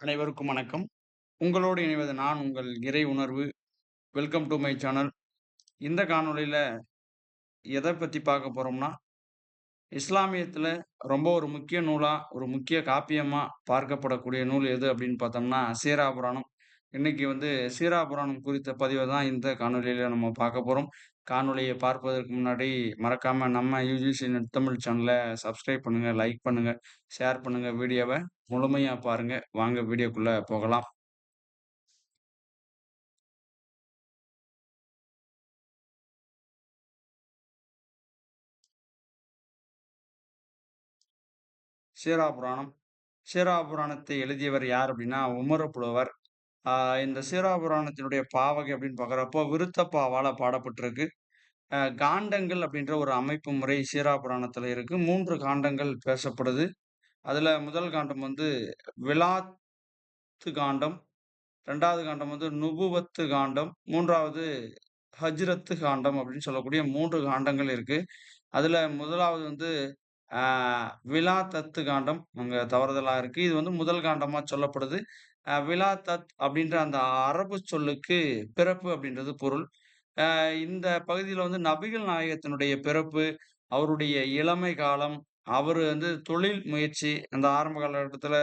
அனைவருக்கும் வணக்கம். உங்களோடு இணைவது நான் உங்கள் இறை உணர்வு. Welcome to my channel. இந்த காணொலியில் எதை பற்றி பார்க்க போகிறோம்னா இஸ்லாமியத்தில் ரொம்ப ஒரு முக்கிய நூலாக ஒரு முக்கிய காப்பியமாக பார்க்கப்படக்கூடிய நூல் எது அப்படின்னு பார்த்தோம்னா, சீரா புராணம். இன்னைக்கு வந்து சீரா புராணம் குறித்த பதிவை தான் இந்த காணொலியில் நம்ம பார்க்க போகிறோம் காணொலியை பார்ப்பதற்கு முன்னாடி மறக்காமல் நம்ம யூஜிசி தமிழ் சேனலை சப்ஸ்கிரைப் பண்ணுங்கள் லைக் பண்ணுங்கள் ஷேர் பண்ணுங்கள் வீடியோவை முழுமையாக பாருங்கள் வாங்க வீடியோக்குள்ளே போகலாம். சீரா புராணம். சீரா புராணத்தை எழுதியவர் யார் அப்படின்னா, உமர புலவர். இந்த சீரா புராணத்தினுடைய பாவகை அப்படின்னு பார்க்குறப்போ, விருத்தப்பாவால பாடப்பட்டிருக்கு. காண்டங்கள் அப்படின்ற ஒரு அமைப்பு முறை சீரா இருக்குது இருக்கு. 3 காண்டங்கள் பேசப்படுது. அதில் முதல் காண்டம் வந்து விலாத்து காண்டம், ரெண்டாவது காண்டம் வந்து நுபுவத்து காண்டம், மூன்றாவது ஹஜ்ரத்து காண்டம் அப்படின்னு சொல்லக்கூடிய மூன்று காண்டங்கள் இருக்குது அதில் முதலாவது வந்து விழா தத்து காண்டம் அங்கே தவறுதலாக இருக்குது இது வந்து முதல் காண்டமாக சொல்லப்படுது. விலா விலாத்தத் அப்படின்ற அந்த அரபு சொல்லுக்கு பிறப்பு அப்படின்றது பொருள். இந்த பகுதியில் வந்து நபிகள் நாயகத்தினுடைய பிறப்பு, அவருடைய இளமை காலம், அவர் வந்து தொழில் முயற்சி, அந்த ஆரம்ப காலகட்டத்தில்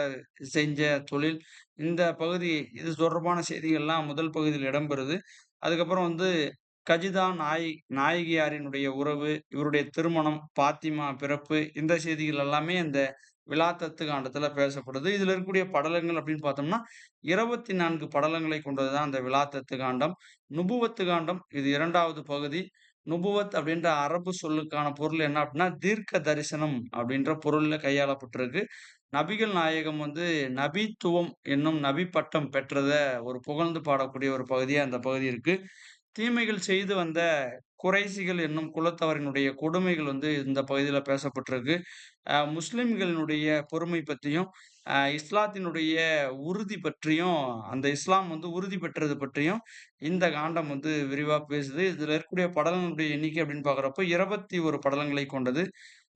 செஞ்ச தொழில், இந்த பகுதி இது தொடர்பான செய்திகள்லாம் முதல் பகுதியில் இடம்பெறுது. அதுக்கப்புறம் வந்து கஜிதா நாய் நாயகியாரினுடைய உறவு, இவருடைய திருமணம், பாத்திமா பிறப்பு, இந்த செய்திகள் எல்லாமே இந்த விழாத்தத்து காண்டத்தில் பேசப்படுது. இதில் இருக்கக்கூடிய படலங்கள் அப்படின்னு பார்த்தோம்னா, 24 படலங்களை கொண்டது தான் அந்த விழாத்தத்து காண்டம். நுபுவத்து காண்டம் இது இரண்டாவது பகுதி. நுபுவத் அப்படின்ற அரபு சொல்லுக்கான பொருள் என்ன அப்படின்னா, தீர்க்க தரிசனம் அப்படின்ற பொருளில் கையாளப்பட்டிருக்கு. நபிகள் நாயகம் வந்து நபித்துவம் என்னும் நபி பட்டம் பெற்றத ஒரு புகழ்ந்து பாடக்கூடிய ஒரு பகுதியாக அந்த பகுதி இருக்கு. தீமைகள் செய்து வந்த குறைசிகள் என்னும் குலத்தவரினுடைய கொடுமைகள் வந்து இந்த பகுதியில் பேசப்பட்டிருக்கு. முஸ்லிம்களினுடைய பொறுமை பற்றியும் இஸ்லாத்தினுடைய உறுதி பற்றியும், அந்த இஸ்லாம் வந்து உறுதி பெற்றது பற்றியும் இந்த காண்டம் வந்து விரிவாக பேசுது. இதில் இருக்கக்கூடிய படலங்களுடைய எண்ணிக்கை அப்படின்னு பார்க்குறப்போ 21 படலங்களை கொண்டது.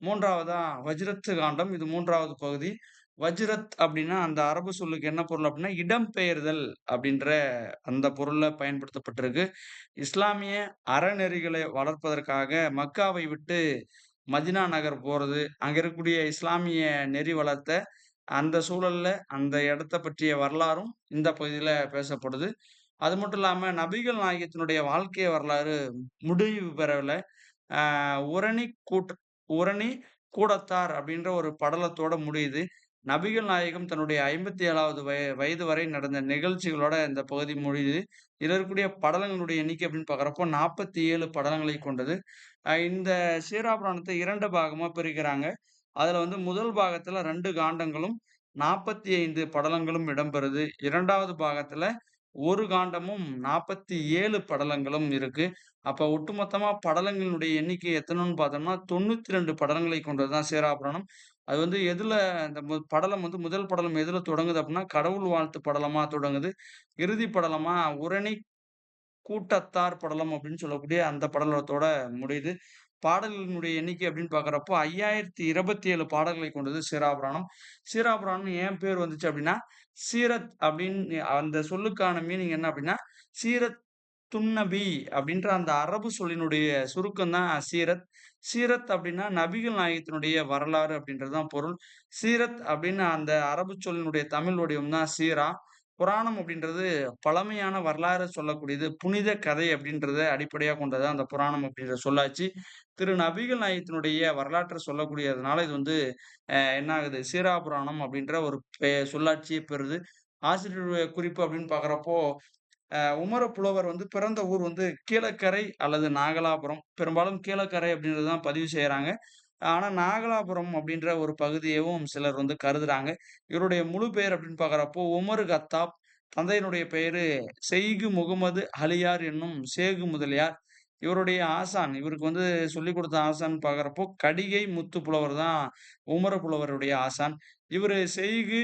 மூன்றாவதா வஜ்ரத்து காண்டம். இது மூன்றாவது பகுதி. வஜ்ரத் அப்படின்னா அந்த அரபு சொல்லுக்கு என்ன பொருள் அப்படின்னா, இடம்பெயர்தல் அப்படின்ற அந்த பொருளை பயன்படுத்தப்பட்டிருக்கு. இஸ்லாமிய அறநெறிகளை வளர்ப்பதற்காக மக்காவை விட்டு மதினா நகர் போகிறது அங்கே இருக்கக்கூடிய இஸ்லாமிய நெறி வளர்த்த அந்த சூழலில் அந்த இடத்த பற்றிய வரலாறும் இந்த பகுதியில் பேசப்படுது. அது மட்டும் இல்லாமல் நபிகள் நாயகத்தினுடைய வாழ்க்கை வரலாறு முடிவு பெறவில் உரணி கூட் உரணி கூடத்தார் அப்படின்ற ஒரு படலத்தோட முடியுது. நபிகள் நாயகம் தன்னுடைய 57வது வய வயது வரை நடந்த நிகழ்ச்சிகளோட இந்த பகுதி முடியுது. இதில் இருக்கக்கூடிய படலங்களுடைய எண்ணிக்கை அப்படின்னு பார்க்குறப்போ 47 படலங்களை கொண்டது. இந்த சீரா புராணத்த 2 பாகமா பிரிக்கிறாங்க. அதுல வந்து முதல் பாகத்துல ரெண்டு காண்டங்களும், 45 படலங்களும் இடம்பெறுது. 2வது பாகத்துல ஒரு காண்டமும், 47 படலங்களும் இருக்கு. அப்ப ஒட்டுமொத்தமா படலங்களினுடைய எண்ணிக்கை எத்தனைன்னு பார்த்தோம்னா, 92 படலங்களை கொண்டது தான் அது வந்து எதுல அந்த மு படலம் வந்து முதல் படலம் எதுல தொடங்குது அப்படின்னா, கடவுள் வாழ்த்து படலமா தொடங்குது. இறுதி படலமா உரணி கூட்டத்தார் படலம் அப்படின்னு சொல்லக்கூடிய அந்த படலத்தோட முடியுது. பாடல்களினுடைய எண்ணிக்கை அப்படின்னு பார்க்குறப்போ 5027 பாடல்களை கொண்டது சீராபுராணம் சீராபுராணம் ஏன் பேர் வந்துச்சு அப்படின்னா, சீரத் அப்படின்னு அந்த சொல்லுக்கான மீனிங் என்ன அப்படின்னா, சீரத் துன்னபி அப்படின்ற அந்த அரபு சொல்லினுடைய சுருக்கம் தான் சீரத். சீரத் அப்படின்னா நபிகள் நாயகத்தினுடைய வரலாறு அப்படின்றது தான் பொருள். சீரத் அப்படின்னு அந்த அரபு சொல்லினுடைய தமிழ் வடிவம் தான் சீரா. புராணம் அப்படின்றது பழமையான வரலாறு சொல்லக்கூடியது. புனித கதை அப்படின்றத அடிப்படையா கொண்டது அந்த புராணம் அப்படின்ற சொல்லாட்சி. திரு நபிகள் நாயகத்தினுடைய வரலாற்றை சொல்லக்கூடியதுனால இது வந்து என்ன ஆகுது, சீரா புராணம் அப்படின்ற ஒரு பெ பெறுது. ஆசிரியருடைய குறிப்பு அப்படின்னு பார்க்குறப்போ, உமர புலவர் வந்து பிறந்த ஊர் வந்து கீழக்கரை அல்லது நாகலாபுரம். பெரும்பாலும் கீழக்கரை அப்படின்றது தான் பதிவு செய்கிறாங்க ஆனால் நாகலாபுரம் அப்படின்ற ஒரு பகுதியவும் சிலர் வந்து கருதுறாங்க. இவருடைய முழு பெயர் அப்படின்னு பார்க்குறப்போ, உமர் கத்தாப். தந்தையினுடைய பெயரு செய்கு முகமது அலியார் என்னும் சேகு முதலியார். இவருடைய ஆசான், இவருக்கு வந்து சொல்லிக் கொடுத்த ஆசான் பார்க்குறப்போ, கடிகை முத்து புலவர் தான் உமர புலவருடைய ஆசான். இவரு செய்கு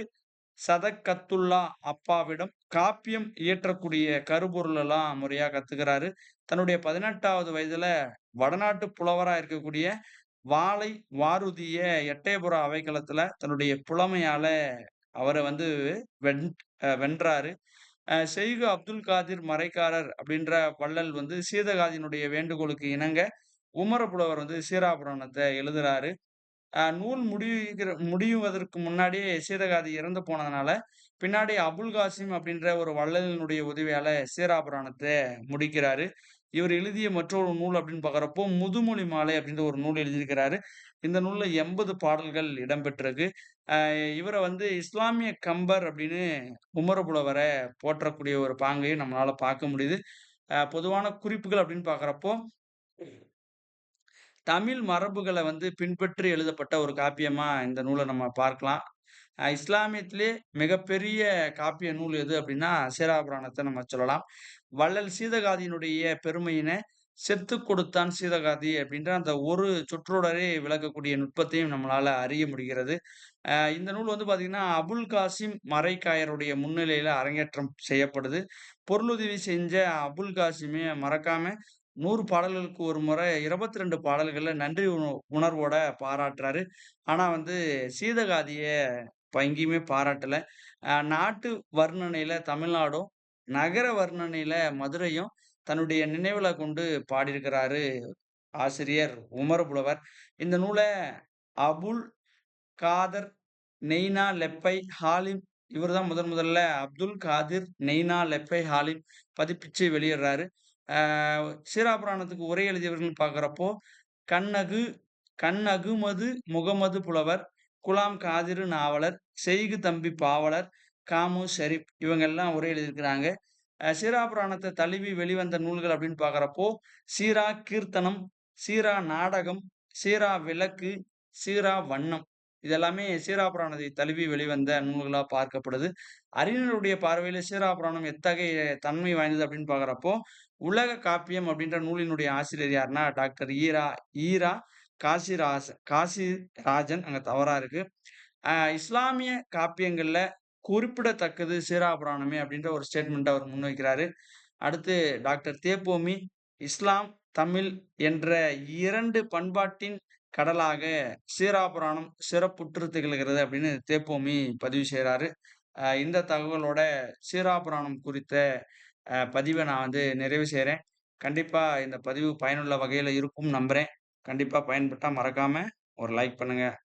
சதகத்துல்லா அப்பாவிடம் காப்பியம் இயற்றக்கூடிய கருப்பொருள் எல்லாம் முறையா கத்துக்கிறாரு. தன்னுடைய 18வது வயதுல வடநாட்டு புலவரா இருக்கக்கூடிய வாழை வாருதிய எட்டயபுர அவைக்களத்துல தன்னுடைய புலமையால அவரை வந்து வென் வென்றாரு. செய்கு அப்துல் காதிர் மறைக்காரர் அப்படின்ற வள்ளல் வந்து சீதகாதியினுடைய வேண்டுகோளுக்கு இணங்க, உமர புலவர் வந்து சீராபுராணத்தை எழுதுறாரு. நூல் முடிகிற முடிவதற்கு முன்னாடியே சீதகாதி இறந்து போனதுனால, பின்னாடி அபுல் காசிம் அப்படின்ற ஒரு வள்ளலினுடைய உதவியால சீராபுராணத்தை முடிக்கிறாரு. இவர் எழுதிய மற்றொரு நூல் அப்படின்னு பார்க்குறப்போ முதுமொழி மாலை அப்படின்ற ஒரு நூல் எழுதியிருக்கிறாரு. இந்த நூல்ல 80 பாடல்கள் இடம்பெற்றிருக்கு. இவரை வந்து இஸ்லாமிய கம்பர் அப்படின்னு உமரபுலவரை போற்றக்கூடிய ஒரு பாங்கையும் நம்மளால பார்க்க முடியுது. பொதுவான குறிப்புகள் அப்படின்னு பார்க்குறப்போ தமிழ் மரபுகளை வந்து பின்பற்றி எழுதப்பட்ட ஒரு காப்பியமா இந்த நூலை நம்ம பார்க்கலாம். இஸ்லாமியத்திலே மிகப்பெரிய காப்பிய நூல் எது அப்படின்னா, சீராபுராணத்தை நம்ம சொல்லலாம். வள்ளல் சீதகாதியினுடைய பெருமையினை செத்து கொடுத்தான் சீதகாதி" அப்படின்ற அந்த ஒரு சொற்றொடரே விளக்கக்கூடிய நுட்பத்தையும் நம்மளால அறிய முடிகிறது. இந்த நூல் வந்து பார்த்தீங்கன்னா, அபுல் காசிம் மறைக்காயருடைய முன்னிலையில அரங்கேற்றம் செய்யப்படுது. பொருளுதவி செஞ்ச அபுல் காசிமே மறக்காம நூறு பாடல்களுக்கு ஒரு முறை இருபத்து ரெண்டு பாடல்களில் நன்றி உணர்வோட பாராட்டுறாரு. ஆனால் வந்து சீதகாதியை இப்ப எங்கேயுமே நாட்டு வர்ணனையில் தமிழ்நாடும், நகர வர்ணனையில் மதுரையும் தன்னுடைய நினைவுல கொண்டு பாடியிருக்கிறாரு ஆசிரியர் உமரபுலவர். இந்த நூலை அபுல் காதர் நெய்னா லெப்பை ஹாலிம் இவர் தான் முதன் முதல்ல அப்துல் காதிர் நெய்னா லெப்பை ஹாலிம் பதிப்பிச்சு வெளியிடுறாரு. சீராபுராணத்துக்கு உரை எழுதியவர்கள் பார்க்குறப்போ கண்ணகு கண்ணகுமது முகமது புலவர், குலாம் காதிரு நாவலர், செய்கு தம்பி பாவலர், காமு ஷரீப் இவங்கெல்லாம் உரை எழுதியிருக்கிறாங்க. சீராபுராணத்தை தழுவி வெளிவந்த நூல்கள் அப்படின்னு பார்க்குறப்போ சீரா கீர்த்தனம், சீரா நாடகம், சீரா விளக்கு, சீரா வண்ணம். இதெல்லாமே சீராபுராணத்தை தழுவி வெளிவந்த நூல்களாக பார்க்கப்படுது. அறிஞருடைய பார்வையில் சீராபுராணம் எத்தகைய தன்மை வாய்ந்தது அப்படின்னு பார்க்குறப்போ உலக காப்பியம் அப்படின்ற நூலினுடைய ஆசிரியர் யாருன்னா, டாக்டர் ஈரா ஈரா காசிராச காசிராஜன் அங்கே தவறாக இருக்கு. இஸ்லாமிய காப்பியங்களில் குறிப்பிடத்தக்கது சீராபுராணமே அப்படின்ற ஒரு ஸ்டேட்மெண்ட்டை அவர் முன்வைக்கிறாரு. அடுத்து டாக்டர் தேப்போமி, இஸ்லாம், தமிழ் என்ற இரண்டு பண்பாட்டின் கடலாக சீராபுராணம் சிறப்புற்று திகழ்கிறது அப்படின்னு தேப்போமி பதிவு செய்கிறாரு இந்த தகவலோட சீராபுராணம் குறித்த பதிவை நான் வந்து நிறைவு செய்கிறேன் கண்டிப்பாக இந்த பதிவு பயனுள்ள வகையில் இருக்கும்னு நம்புகிறேன் கண்டிப்பாக பயன்பட்டால் மறக்காமல் ஒரு லைக் பண்ணுங்கள்